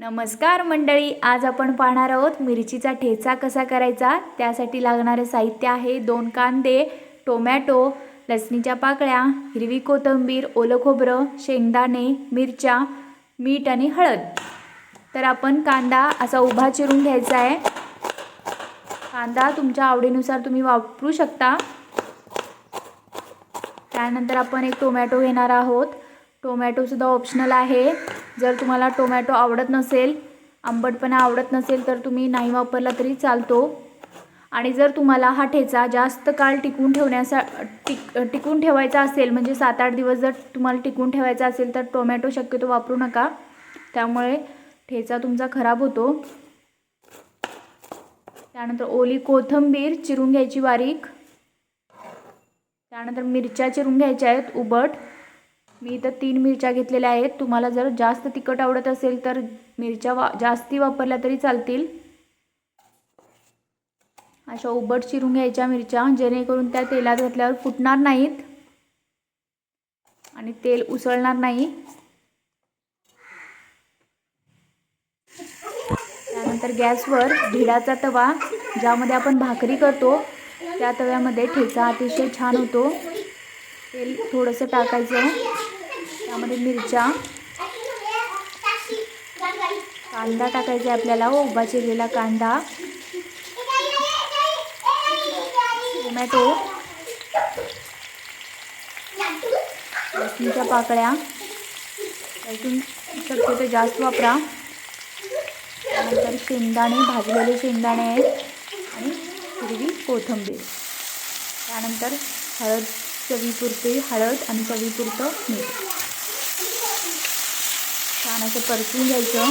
नमस्कार मंडळी आज आपण पाहणार आहोत मिरचीचा ठेचा कसा करायचा? त्यासाठी लागणारे साहित्य आहे दोन कांदे टोमॅटो लसणीच्या पाकळ्या हिरवी कोथिंबीर ओलं खोबरं शेंगदाणे मिरच्या मीठ आणि हळद. तर आपण कांदा असा उभा चिरून घ्यायचा आहे. कांदा तुमच्या आवडीनुसार तुम्ही वापरू शकता. त्यानंतर आपण एक टोमॅटो घेणार आहोत. टोमॅटोसुद्धा ऑप्शनल आहे. जर तुम्हाला टोमॅटो आवडत नसेल आंबटपणा आवडत नसेल तर तुम्ही नाही वापरला तरी चालतो. आणि जर तुम्हाला हा ठेचा जास्त काळ टिकून ठेवण्यासा टिक टिकून ठेवायचा असेल म्हणजे सात आठ दिवस जर तुम्हाला टिकून ठेवायचा असेल तर टोमॅटो शक्यतो वापरू नका. त्यामुळे ठेचा तुमचा खराब होतो. त्यानंतर ओली कोथिंबीर चिरून घ्यायची बारीक. त्यानंतर मिरच्या चिरून घ्यायच्या आहेत उबट. मी इथं तीन मिरच्या घेतलेल्या आहेत. तुम्हाला जर जास्त तिखट आवडत असेल तर मिरच्या वा जास्ती वापरल्या तरी चालतील. अशा उबट चिरून घ्यायच्या मिरच्या जेणेकरून त्या तेलात घातल्यावर फुटणार नाहीत आणि तेल उसळणार नाही. त्यानंतर गॅसवर भिडाचा तवा ज्यामध्ये आपण भाकरी करतो त्या तव्यामध्ये ठेचा अतिशय छान होतो. तेल थोडंसं टाकायचं. त्यामध्ये मिरच्या. कांदा टाकायचा आहे आपल्याला. उभा चिरलेला कांदा. टोमॅटो. लसणीच्या पाकळ्या. त्यातून शक्यतो जास्त वापरा. त्यानंतर शेंगदाणे भाजलेले शेंगदाणे. आहेत आणि हिरवी कोथिंबीर. त्यानंतर हळद. चवीपुरते हळद आणि चवीपुरतं मीठ. छान असं परतून घ्यायचं.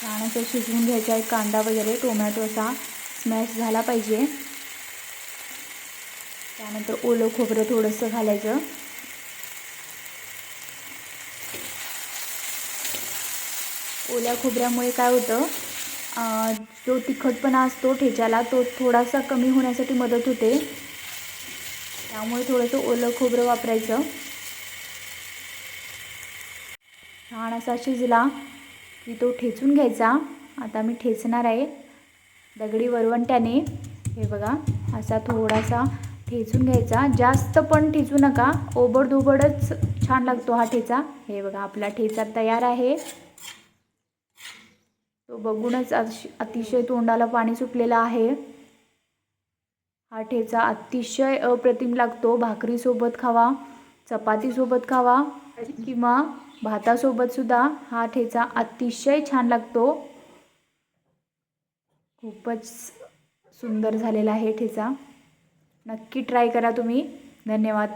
छान असं शिजवून घ्यायचं आहे कांदा वगैरे टोमॅटो असा स्मॅश झाला पाहिजे. त्यानंतर ओलं खोबरं थोडंसं घालायचं. ओल्या खोबऱ्यामुळे काय होतं जो तिखटपणा असतो ठेच्याला तो थोडासा कमी होण्यासाठी मदत होते. त्यामुळे थोडंसं ओलं खोबरं वापरायचं. छान असा शिजला की तो ठेचून घ्यायचा. आता मी ठेचणार आहे दगडी वरवंट्याने. हे बघा असा थोडासा ठेचून घ्यायचा. जास्त पण ठेचू नका ओबडधोबडच छान लागतो हा ठेचा. हे बघा आपला ठेचा तयार आहे. तो बघूनच अतिशय तोंडाला पाणी सुटलेलं आहे. हा ठेचा अतिशय अप्रतिम लागतो. भाकरीसोबत खावा चपातीसोबत खावा किंवा भातासोबतसुद्धा हा ठेचा अतिशय छान लागतो. खूपच सुंदर झालेला आहे ठेचा. नक्की ट्राय करा तुम्ही. धन्यवाद.